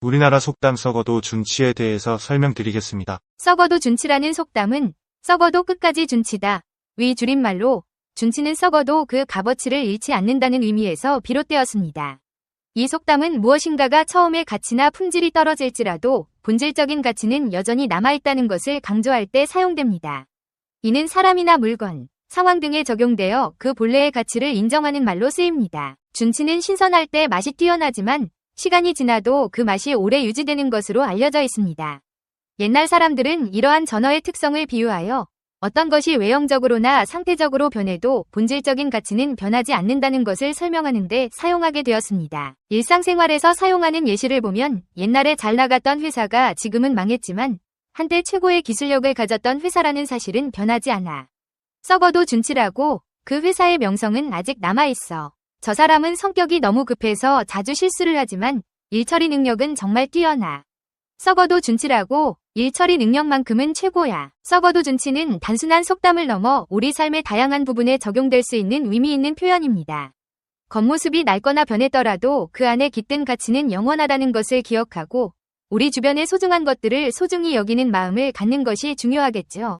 우리나라 속담 썩어도 준치에 대해서 설명드리겠습니다. 썩어도 준치라는 속담은 썩어도 끝까지 준치다. 위 줄임말로 준치는 썩어도 그 값어치를 잃지 않는다는 의미에서 비롯되었습니다. 이 속담은 무엇인가가 처음에 가치나 품질이 떨어질지라도 본질적인 가치는 여전히 남아있다는 것을 강조할 때 사용됩니다. 이는 사람이나 물건, 상황 등에 적용되어 그 본래의 가치를 인정하는 말로 쓰입니다. 준치는 신선할 때 맛이 뛰어나지만 시간이 지나도 그 맛이 오래 유지되는 것으로 알려져 있습니다. 옛날 사람들은 이러한 전어의 특성을 비유하여 어떤 것이 외형적으로나 상태적으로 변해도 본질적인 가치는 변하지 않는다는 것을 설명하는데 사용하게 되었습니다. 일상생활에서 사용하는 예시를 보면 옛날에 잘 나갔던 회사가 지금은 망했지만 한때 최고의 기술력을 가졌던 회사라는 사실은 변하지 않아. 썩어도 준치라고 그 회사의 명성은 아직 남아있어. 저 사람은 성격이 너무 급해서 자주 실수를 하지만 일처리 능력은 정말 뛰어나. 썩어도 준치라고 일처리 능력만큼은 최고야. 썩어도 준치는 단순한 속담을 넘어 우리 삶의 다양한 부분에 적용될 수 있는 의미 있는 표현입니다. 겉모습이 낡거나 변했더라도 그 안에 깃든 가치는 영원하다는 것을 기억하고 우리 주변의 소중한 것들을 소중히 여기는 마음을 갖는 것이 중요하겠죠.